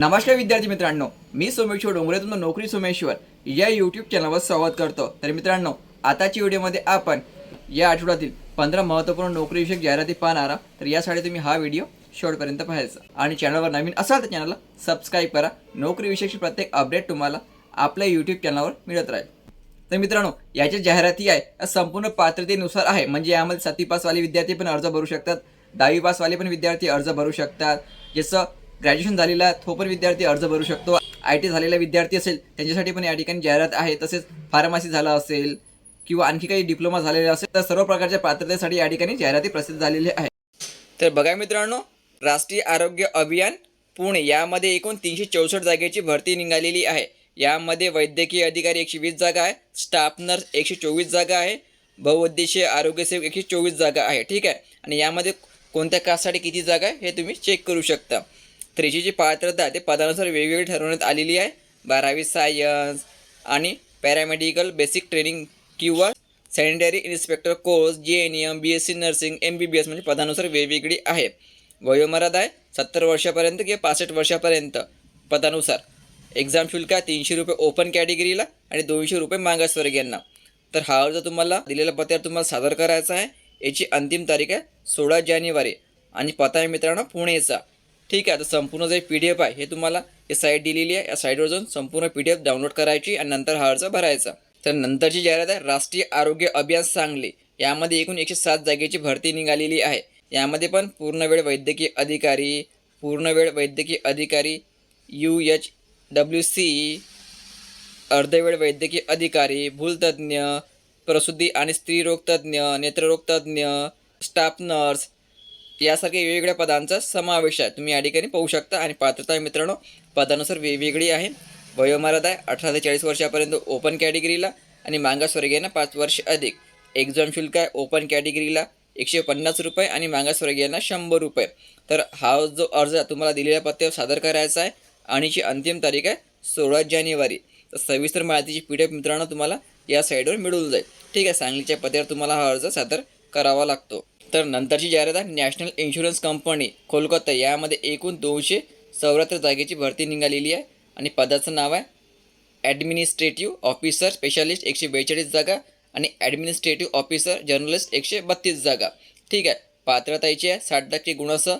नमस्कार विद्यार्थी मित्रांनो मी सोमेश्वर डोंगरे तुमचं नोकरी सोमेश्वर. या यूट्यूब चॅनलवर स्वागत करतो. तर मित्रांनो आताच्या व्हिडिओमध्ये आपण या आठवड्यातील पंधरा महत्त्वपूर्ण नोकरीविषयक जाहिराती पाहणार तर यासाठी तुम्ही हा व्हिडिओ शेवटपर्यंत पाहायचा. आणि चॅनलवर नवीन असाल तर चॅनलला सबस्क्राईब करा. नोकरीविषयीची प्रत्येक अपडेट तुम्हाला आपल्या यूट्यूब चॅनलवर मिळत राहील. तर मित्रांनो याच्या जाहिराती आहे. या संपूर्ण पात्रतेनुसार आहे. म्हणजे यामध्ये सती पासवाले विद्यार्थी पण अर्ज भरू शकतात. दहावी पासवाले पण विद्यार्थी अर्ज भरू शकतात. जसं ग्रॅज्युएशन झालेला तो पण विद्यार्थी अर्ज भरू शकतो. आय टी झालेला विद्यार्थी असेल त्यांच्यासाठी पण या ठिकाणी जाहिरात आहे. तसेच फार्मसी झाला असेल किंवा आणखी काही डिप्लोमा झालेला असेल तर सर्व प्रकारच्या पात्रतेसाठी या ठिकाणी जाहिराती प्रसिद्ध झालेल्या आहे. तर बघा मित्रांनो राष्ट्रीय आरोग्य अभियान पुणे यामध्ये एकूण तीनशे चौसष्ट जागेची भरती निघालेली आहे. यामध्ये वैद्यकीय अधिकारी एकशे वीस जागा आहे स्टाफ नर्स एकशे चोवीस जागा आहे बहुउद्देशीय आरोग्य सेवक एकशे चोवीस जागा आहे. ठीक आहे? आणि यामध्ये कोणत्या कास्टसाठी किती जागा आहे हे तुम्ही चेक करू शकता. तर पात्रता ते पदानुसार वेगवेगळी ठरवण्यात आलेली आहे. बारावी सायन्स आणि पॅरामेडिकल बेसिक ट्रेनिंग किंवा sanitary inspector course J N M B S C nursing M B B S म्हणजे पदानुसार वेगवेगळी आहे. वयोमर्यादा आहे सत्तर वर्षापर्यंत किंवा पासष्ट वर्षापर्यंत पदानुसार. एक्झाम शुल्क आहे तीनशे रुपये ओपन कॅटेगरीला आणि दोनशे रुपये मागासवर्गीयांना तर हा अर्ज तुम्हाला दिलेला पत्यावर तुम्हाला सादर करायचा आहे. याची अंतिम तारीख आहे सोळा जानेवारी. आणि पत्ता आहे मित्रांनो पुणेचा. ठीक आहे आता संपूर्ण जे पी डी एफ आहे हे तुम्हाला हे साईट दिलेली आहे. या साईटवर जाऊन संपूर्ण पी डी एफ डाउनलोड करायची आणि नंतर हा अर्ज भरायचा. तर नंतरची जाहिरात आहे राष्ट्रीय आरोग्य अभियान सांगली. यामध्ये एकूण एकशे सात जागेची भरती निघालेली आहे. यामध्ये पण पूर्णवेळ वैद्यकीय अधिकारी पूर्णवेळ वैद्यकीय अधिकारी यू एच डब्ल्यू सी अर्धवेळ वैद्यकीय अधिकारी भूलतज्ज्ञ प्रसूती आणि स्त्रीरोगतज्ञ नेत्ररोगतज्ञ स्टाफ नर्स यासारख्या वेगवेगळ्या पदांचा समावेश आहे. तुम्ही या ठिकाणी पाहू शकता. आणि पात्रता मित्रांनो पदानुसार वेगवेगळी आहे. वयोमर्यादा आहे अठरा ते चाळीस वर्षापर्यंत ओपन कॅटेगरीला आणि मागासवर्गीयांना पाच वर्ष अधिक. एक्झाम शुल्क आहे ओपन कॅटेगरीला एकशे पन्नास रुपये आणि मागासवर्गीयांना शंभर रुपये. तर हा जो अर्ज तुम्हाला दिलेल्या पत्त्यावर सादर करायचा आहे आणि जी अंतिम तारीख आहे सोळा जानेवारी. तर सविस्तर माहितीची पी डी एफ मित्रांनो तुम्हाला या साईडवर मिळून जाईल. ठीक आहे सांगलीच्या पत्त्यावर तुम्हाला हा अर्ज सादर करावा लागतो. तर नंतरची जाहिरात आहे नॅशनल इन्शुरन्स कंपनी कोलकाता. यामध्ये एकूण दोनशे चौऱ्याहत्तर जागेची भरती निघालेली आहे आणि पदाचं नाव आहे ॲडमिनिस्ट्रेटिव्ह ऑफिसर स्पेशालिस्ट एकशे बेचाळीस जागा आणि ॲडमिनिस्ट्रेटिव्ह ऑफिसर जर्नलिस्ट एकशे बत्तीस जागा. ठीक आहे पात्रता याची आहे साठ टक्के गुणासह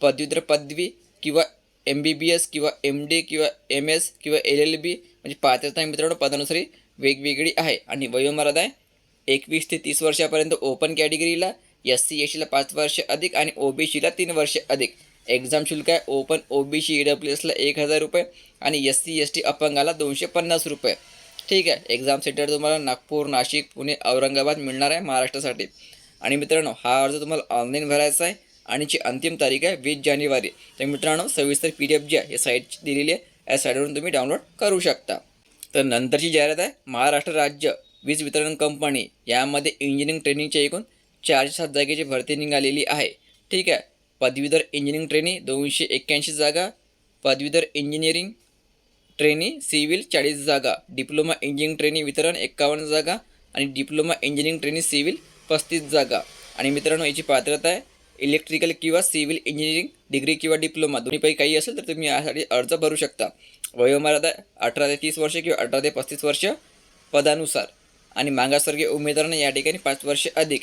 पदव्युत्तर पदवी किंवा एम बी बी एस किंवा एम डी किंवा एम एस किंवा एल एल बी म्हणजे पात्रता मित्रांनो पदानुसारी वेगवेगळी आहे. आणि वयोमर्यादा आहे एकवीस ते तीस वर्षापर्यंत ओपन कॅटेगरीला एस सी एस सीला पाच वर्ष अधिक आणि ओ बी सीला तीन वर्ष अधिक. एक्झाम शुल्क आहे open O B C E W एसला एक हजार रुपये आणि एस सी एस टी अपंगाला दोनशे पन्नास रुपये. ठीक आहे एक्झाम सेंटर तुम्हाला नागपूर नाशिक पुणे औरंगाबाद मिळणार आहे महाराष्ट्रासाठी. आणि मित्रांनो हा अर्ज तुम्हाला ऑनलाईन भरायचा आहे आणि जी अंतिम तारीख आहे वीस जानेवारी. तर मित्रांनो सविस्तर पी डी एफ जी आहे हे साईट दिलेली आहे. या साईटवरून तुम्ही डाउनलोड करू शकता. तर नंतरची जाहिरात आहे महाराष्ट्र राज्य वीज वितरण कंपनी. यामध्ये इंजिनिअरिंग ट्रेनिंगचे एकूण चारशे सात जागेची भरती निघालेली आहे. ठीक आहे. पदवीधर इंजिनिअरिंग ट्रेनी दोनशे एक्क्याऐंशी जागा. पदवीधर इंजिनिअरिंग ट्रेनी सिव्हिल चाळीस जागा. डिप्लोमा इंजिनिअरिंग ट्रेनी वितरण एक्कावन्न जागा आणि डिप्लोमा इंजिनिअरिंग ट्रेनी सिव्हिल पस्तीस जागा. आणि मित्रांनो याची पात्रता आहे इलेक्ट्रिकल किंवा सिव्हिल इंजिनिअरिंग डिग्री किंवा डिप्लोमा दोन्हीपैकी काही असेल तर तुम्ही यासाठी अर्ज भरू शकता. वयोमर्यादा अठरा ते तीस वर्ष किंवा अठरा ते पस्तीस वर्ष पदानुसार. आणि मागासवर्गीय उमेदवारांना या ठिकाणी पाच वर्ष अधिक.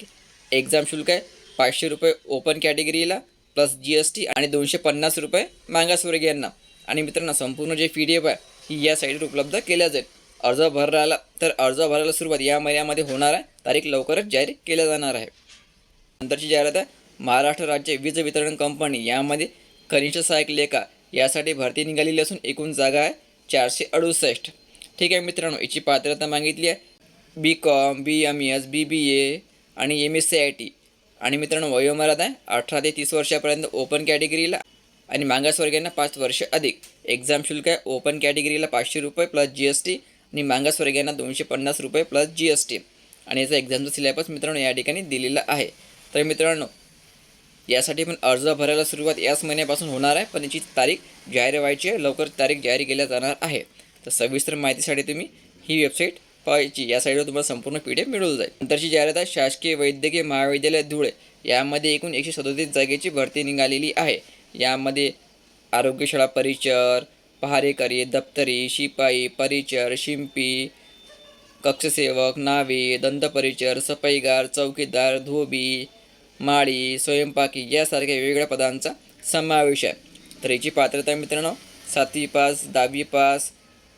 एक्झाम शुल्क आहे. पाचशे रुपये ओपन कॅटेगरीला प्लस जी एस टी आणि दोनशे पन्नास रुपये मागासवर्गीयांना आणि मित्रांनो संपूर्ण जे पी डी एफ आहे ही या साईटवर उपलब्ध केल्या जाईल अर्ज भरायला तर अर्ज भरायला सुरुवात या महिन्यामध्ये होणार आहे. तारीख लवकरच जाहीर केल्या जाणार आहे. नंतरची जाहिरात आहे महाराष्ट्र राज्य वीज वितरण कंपनी यामध्ये कनिष्ठ सहाय्यक लेखा यासाठी भरती निघालेली असून एकूण जागा आहे चारशे अडुसष्ट. ठीक आहे मित्रांनो याची पात्रता मागितली आहे. B com B M S B B A आणि M S C I T आणि मित्रांनो वयोमर्यादा आहे अठरा ते तीस वर्षापर्यंत ओपन कॅटेगरीला आणि मागासवर्गीयांना पाच वर्ष अधिक. एक्झाम शुल्क आहे ओपन कॅटेगरीला पाचशे रुपये प्लस जी एस टी आणि मागासवर्गीयांना दोनशे पन्नास रुपये प्लस जी एस टी आणि याचा एक्झामचा सिलेबस मित्रांनो या ठिकाणी दिलेला आहे. तर मित्रांनो यासाठी पण अर्ज भरायला सुरुवात याच महिन्यापासून होणार आहे पण याची तारीख जाहीर व्हायची आहे लवकर तारीख जाहीर केल्या जाणार आहे. तर सविस्तर माहितीसाठी तुम्ही ही वेबसाईट पाहायची. या साईडवर तुम्हाला संपूर्ण पी डी एफ मिळून जाईल. नंतरची जाहिरात आहे शासकीय वैद्यकीय महाविद्यालय धुळे. यामध्ये एकूण एकशे सदोतीस जागेची भरती निघालेली आहे. यामध्ये आरोग्यशाळा परिचर पहारेकरी दप्तरी शिपाई परिचर शिंपी कक्षसेवक नावे दंतपरिचर सफाईगार चौकीदार धोबी माळी स्वयंपाकी यासारख्या वेगवेगळ्या पदांचा समावेश आहे. तर याची पात्रता मित्रांनो सातवी पास दहावी पास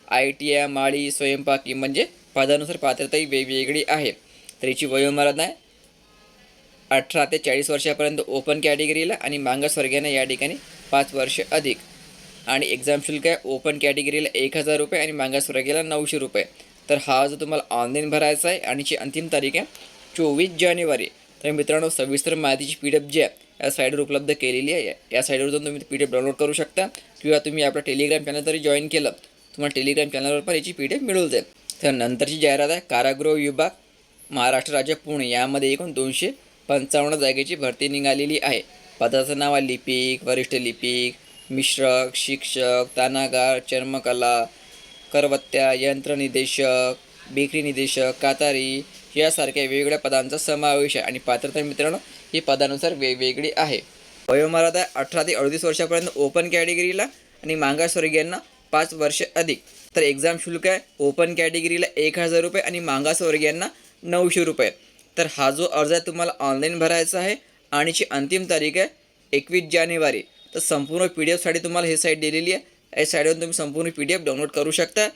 आय टी आय माळी स्वयंपाकी म्हणजे पदानुसार पात्रताही वेगवेगळी आहे. तर याची वयोमर्यादा आहे अठरा ते चाळीस वर्षापर्यंत ओपन कॅटेगरीला आणि मागासवर्गीयांना या ठिकाणी पाच वर्ष अधिक. आणि एक्झाम शुल्क आहे ओपन कॅटेगरीला एक हजार रुपये आणि मागासवर्गीयाला नऊशे रुपये. तर हा जो तुम्हाला ऑनलाईन भरायचा आहे आणि जी अंतिम तारीख आहे चोवीस जानेवारी. तर मित्रांनो सविस्तर माहितीची पी डी एफ जी आहे या साईडवर उपलब्ध केलेली आहे. या साईडवर जाऊन तुम्ही पी डी एफ डाउनलोड करू शकता. किंवा तुम्ही आपलं टेलिग्राम चॅनल जरी जॉईन केलं तुम्हाला टेलिग्राम चॅनलवर पण याची पी डी एफ मिळून जाईल. तर नंतरची जाहिरात आहे कारागृह विभाग महाराष्ट्र राज्य पुणे. यामध्ये एकूण दोनशे पंचावन्न जागेची भरती निघालेली आहे. पदाचं नाव आहे लिपिक वरिष्ठ लिपिक मिश्रक शिक्षक तानागार चर्मकला करवत्या यंत्रनिदेशक बेकरी निदेशक कातारी यासारख्या वेगवेगळ्या पदांचा समावेश आहे. आणि पात्रता मित्रांनो ही पदानुसार वेगवेगळी आहे. वयोमर्यादा अठरा ते अडतीस वर्षापर्यंत ओपन कॅटेगरीला आणि मागासवर्गीयांना पाच वर्ष अधिक. तर एक्झाम शुल्क आहे ओपन कॅटेगरीला एक हजार रुपये आणि मागासवर्गीयांना नऊशे रुपये. तर हा जो अर्ज आहे तुम्हाला ऑनलाईन भरायचा आहे. आणि ची अंतिम तारीख आहे एकवीस जानेवारी. तर संपूर्ण पी डी एफसाठी तुम्हाला हे साईट दिलेली आहे. या साईटवरून तुम्ही संपूर्ण पी डी एफ डाउनलोड करू शकता.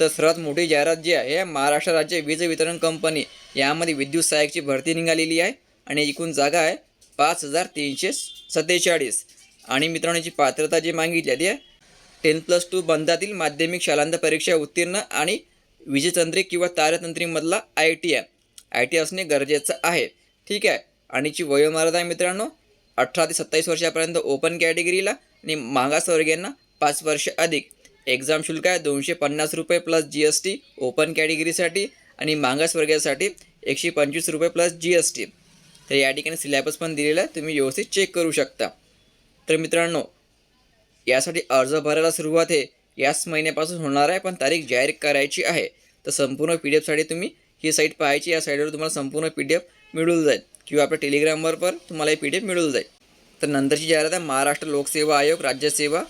तर सर्वात मोठी जाहिरात जी आहे महाराष्ट्र राज्य वीज वितरण कंपनी. यामध्ये विद्युत सहाय्यकची भरती निघालेली आहे. आणि एकूण जागा आहे पाच हजार तीनशे सत्तेचाळीस. आणि मित्रांनो याची पात्रता जी मागितली आहे टेन प्लस टू बंधातील माध्यमिक शालांत परीक्षा उत्तीर्ण आणि विजयतंत्री किंवा तारतंत्रीमधला I T I I T असणे गरजेचं आहे. ठीक आहे. आणि ची वयोमर्यादा आहे मित्रांनो अठरा ते सत्तावीस वर्षापर्यंत ओपन कॅटेगरीला आणि मागासवर्गीयांना पाच वर्ष अधिक. एक्झाम शुल्क आहे दोनशे पन्नास रुपये plus G S T open कॅटेगरीसाठी आणि मागासवर्गीयासाठी एकशे पंचवीस रुपये प्लस जी एस टी तर या ठिकाणी सिलेबस पण दिलेला आहे. तुम्ही व्यवस्थित चेक करू शकता. तर मित्रांनो यासाठी अर्ज भरायला सुरुवात आहे. याच महिन्यापासून होणार आहे पण तारीख जाहीर करायची आहे. तर संपूर्ण पी डी एफसाठी तुम्ही ही साईट पाहायची या साईटवर तुम्हाला संपूर्ण पी डी एफ मिळून जाईल. किंवा आपल्या टेलिग्रामवर पण तुम्हाला ही पी डी एफ मिळून जाईल. तर नंतरची जाहिरात आहे महाराष्ट्र लोकसेवा आयोग राज्यसेवा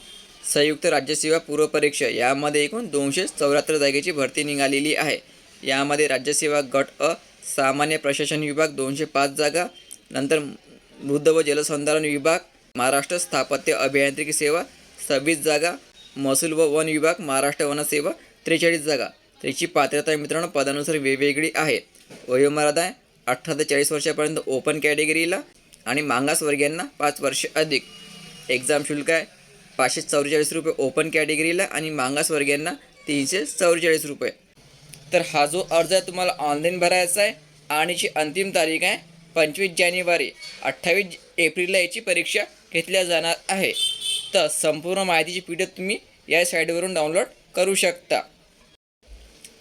संयुक्त राज्यसेवा पूर्वपरीक्षा यामध्ये एकूण दोनशे चौऱ्याहत्तर जागेची भरती निघालेली आहे. यामध्ये राज्यसेवा गट अ सामान्य प्रशासन विभाग दोनशे पाच जागा नंतर वृद्ध व जलसंधारण विभाग महाराष्ट्र स्थापत्य अभियांत्रिकी सेवा सव्वीस जागा महसूल व वन विभाग महाराष्ट्र वनसेवा त्रेचाळीस जागा. त्याची पात्रता मित्रांनो पदानुसार वेगवेगळी आहे. वयोमर्यादा आहे अठरा ते चाळीस वर्षापर्यंत ओपन कॅटेगरीला आणि मागासवर्गीयांना पाच वर्ष अधिक. एक्झाम शुल्क आहे पाचशे चौवेचाळीस रुपये ओपन कॅटेगरीला आणि मागासवर्गीयांना तीनशे चौवेचाळीस रुपये. तर हा जो अर्ज आहे तुम्हाला ऑनलाईन भरायचा आहे आणि ची अंतिम तारीख आहे पंचवीस जानेवारी. अठ्ठावीस एप्रिलला याची परीक्षा घेतल्या जाणार आहे. तर संपूर्ण माहितीची पी डी एफ तुम्ही या साईटवरून डाउनलोड करू शकता.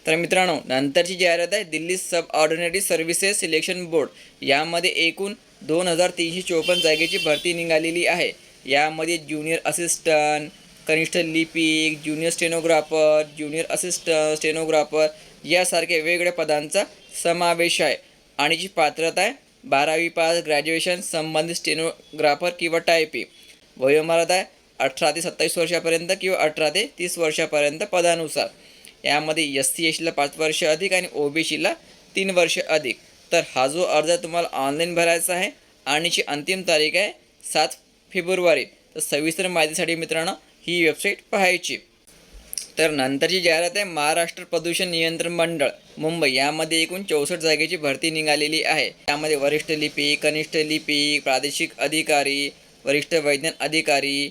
तर मित्रांनो नंतरची जाहिरात आहे Delhi subordinate services selection board यामध्ये एकूण दोन हजार तीनशे चोपन्न जागेची भरती निघालेली आहे. यामध्ये ज्युनियर असिस्टंट कनिष्ठ लिपिक junior stenographer junior assistant stenographer यासारख्या वेगवेगळ्या पदांचा समावेश आहे. आणि जी पात्रता आहे बारावी पास ग्रॅज्युएशन संबंधित स्टेनोग्राफर किंवा टायपी. वयोमर्यादा आहे अठरा ते सत्तावीस वर्षापर्यंत किंवा अठरा ते तीस वर्षापर्यंत पदानुसार. यामध्ये एस सी एस सीला पाच वर्ष अधिक आणि ओ बी सीला तीन वर्ष अधिक. तर हा जो अर्ज तुम्हाला ऑनलाईन भरायचा आहे आणि जी अंतिम तारीख आहे सात फेब्रुवारी. तर सविस्तर माहितीसाठी मित्रांनो ही वेबसाईट पाहायची. तर नंतरची जाहिरात आहे महाराष्ट्र प्रदूषण नियंत्रण मंडळ मुंबई. यामध्ये एकूण चौसष्ट जागेची भरती निघालेली आहे. त्यामध्ये वरिष्ठ लिपी कनिष्ठ लिपी प्रादेशिक अधिकारी वरिष्ठ वैज्ञानिक अधिकारी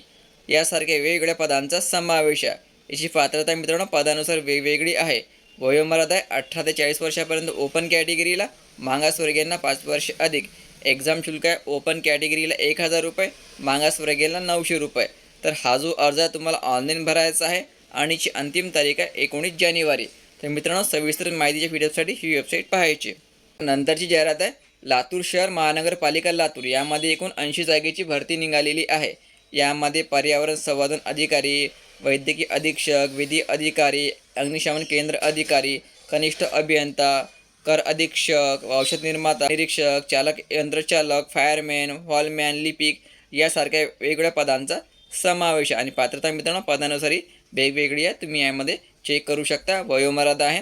यासारख्या वेगवेगळ्या पदांचा समावेश आहे. याची पात्रता मित्रांनो पदानुसार वेगवेगळी आहे. वयोमर्यादा आहे अठरा ते चाळीस वर्षापर्यंत ओपन कॅटेगरीला मागासवर्गीयांना पाच वर्ष अधिक. एक्झाम शुल्क आहे ओपन कॅटेगरीला एक हजार रुपये मागासवर्गीयांना नऊशे रुपये. तर हा जो अर्ज आहे तुम्हाला ऑनलाईन भरायचा आहे आणि ची अंतिम तारीख आहे एकोणीस जानेवारी. तर मित्रांनो सविस्तर माहितीच्या व्हिडिओसाठी ही वेबसाईट पाहायची. नंतरची जाहिरात आहे लातूर शहर महानगरपालिका लातूर. यामध्ये एकूण ऐंशी जागेची भरती निघालेली आहे. यामध्ये पर्यावरण संवर्धन अधिकारी वैद्यकीय अधीक्षक विधी अधिकारी अग्निशमन केंद्र अधिकारी कनिष्ठ अभियंता कर अधीक्षक औषध निर्माता निरीक्षक चालक यंत्रचालक फायरमॅन हॉलमॅन लिपिक यासारख्या वेगवेगळ्या पदांचा समावेश आहे. आणि पात्रता मित्रांनो पदानुसारी वेगवेगळी आहे. तुम्ही यामध्ये चेक करू शकता. वयोमर्यादा आहे.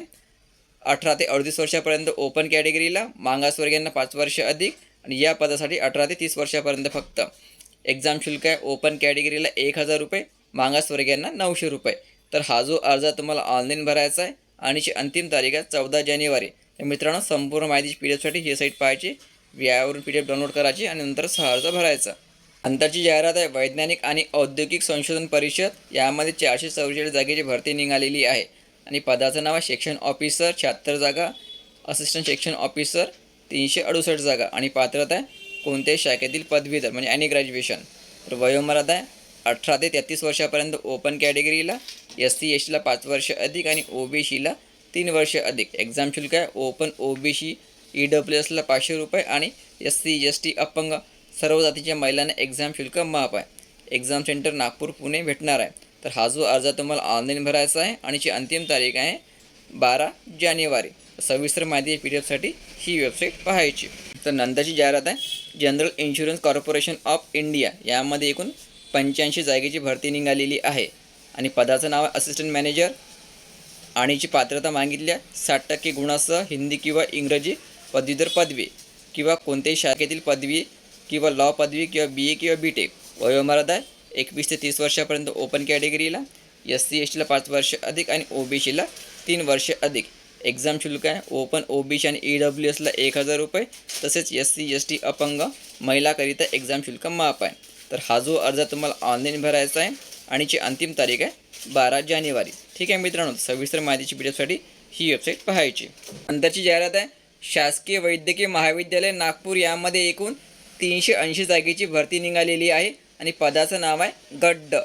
अठरा ते अडतीस वर्षापर्यंत ओपन कॅटेगरीला मागासवर्गीयांना पाच वर्ष अधिक आणि या पदासाठी अठरा ते तीस वर्षापर्यंत फक्त. एक्झाम शुल्क आहे. ओपन कॅटेगरीला एक हजार रुपये मागासवर्गीयांना नऊशे रुपये. तर हा जो अर्ज तुम्हाला ऑनलाईन भरायचा आहे आणि अंतिम तारीख आहे चौदा जानेवारी. तर मित्रांनो संपूर्ण माहितीची पी डी एफसाठी ही साईट पाहायची. यावरून पी डी एफ डाउनलोड करायची आणि नंतर हा अर्ज भरायचा. अंतरची जाहिरात आहे. वैज्ञानिक आणि औद्योगिक संशोधन परिषद यामध्ये चारशे चौवेचाळीस जागेची भरती निघालेली आहे. आणि पदाचं नाव आहे सेक्शन ऑफिसर शहात्तर जागा. असिस्टंट सेक्शन ऑफिसर तीनशे अडुसष्ट जागा. आणि पात्रता आहे कोणत्याही शाखेतील पदवीधर म्हणजे ॲनी ग्रॅज्युएशन तर वयोमर्यादा आहे अठरा ते तेहतीस वर्षापर्यंत ओपन कॅटेगरीला एस सी एस टीला पाच वर्ष अधिक आणि ओ बी सीला तीन वर्ष अधिक. एक्झाम शुल्क आहे open O B C E W एसला पाचशे रुपये आणि एस सी एस टी अपंग सर्व जातीच्या महिलांना एक्झाम शुल्क माफ आहे. एक्झाम सेंटर नागपूर पुणे भेटणार आहे. तर हा जो अर्ज तुम्हाला ऑनलाईन भरायचा आहे आणि ची अंतिम तारीख आहे बारा जानेवारी. सविस्तर माहिती पी डी एफसाठी ही वेबसाईट पाहायची. तर नंतरची जाहिरात आहे general insurance corporation of India यामध्ये एकूण पंच्याऐंशी जागेची भरती निघालेली आहे. आणि पदाचं नाव आहे असिस्टंट मॅनेजर आणीची पात्रता मागितल्या साठ टक्के गुणासह हिंदी किंवा इंग्रजी पदवीधर पदवी किंवा कोणत्याही शाखेतील पदवी किंवा लॉ पदवी किंवा बी ए किंवा बी टेक वयोमर्यादा एकवीस ते तीस वर्षापर्यंत ओपन कॅटेगरीला एस सी एस टीला पाच वर्ष अधिक आणि ओ बी सीला तीन वर्ष अधिक. एक्झाम शुल्क आहे. ओपन ओ बी सी आणि ई डब्ल्यू एसला एक हजार रुपये तसेच एस सी एस टी अपंग महिलाकरिता एक्झाम शुल्क माफ आहे. तर हा जो अर्ज तुम्हाला ऑनलाईन भरायचा आहे आणि जी अंतिम तारीख आहे बारा जानेवारी. ठीक आहे मित्रांनो सविस्तर माहितीची पी डी ही वेबसाईट पाहायची. नंतरची जाहिरात आहे शासकीय वैद्यकीय महाविद्यालय नागपूर यामध्ये एकूण तीनशे ऐंशी जागेची भरती निघालेली आहे आणि पदाचं नाव आहे गड्ड.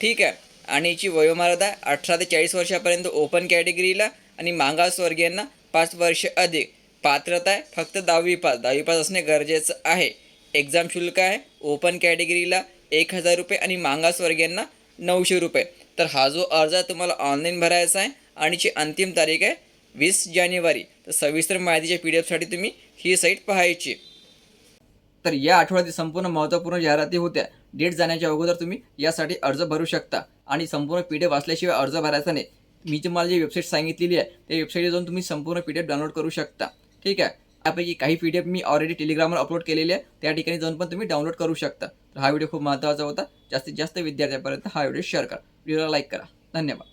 ठीक आहे. आणि याची वयोमर्यादा अठरा ते चाळीस वर्षापर्यंत ओपन कॅटेगरीला आणि मागासवर्गीयांना पाच वर्ष अधिक. पात्रता आहे फक्त दहावी पास. दहावी पास असणे गरजेचं आहे. एक्झाम शुल्क आहे ओपन कॅटेगरीला एक हजार रुपये आणि मागासवर्गीयांना नऊशे रुपये. तर हा जो अर्ज आहे तुम्हाला ऑनलाईन भरायचा आहे आणि ची अंतिम तारीख आहे वीस जानेवारी. तर सविस्तर माहितीच्या पी डी एफसाठी तुम्ही ही साईट पाहायची. तर या आठवड्यातील संपूर्ण महत्त्वपूर्ण जाहिराती होत्या. डेट जाण्याच्या अगोदर तुम्ही यासाठी अर्ज भरू शकता. आणि संपूर्ण पी डी एफ वाचल्याशिवाय अर्ज भरायचा नाही. मी तुम्हाला जी वेबसाईट सांगितलेली आहे त्या वेबसाईटवर जाऊन तुम्ही संपूर्ण पी डी एफ डाउनलोड करू शकता. ठीक आहे? त्यापैकी काही पी डी एफ मी ऑलरेडी टेलिग्रामवर अपलोड केलेले आहे. त्या ठिकाणी जाऊन पण तुम्ही डाउनलोड करू शकता. तर हा व्हिडिओ खूप महत्त्वाचा होता. जास्तीत जास्त विद्यार्थ्यांपर्यंत हा व्हिडिओ शेअर करा. व्हिडिओला लाईक करा. धन्यवाद.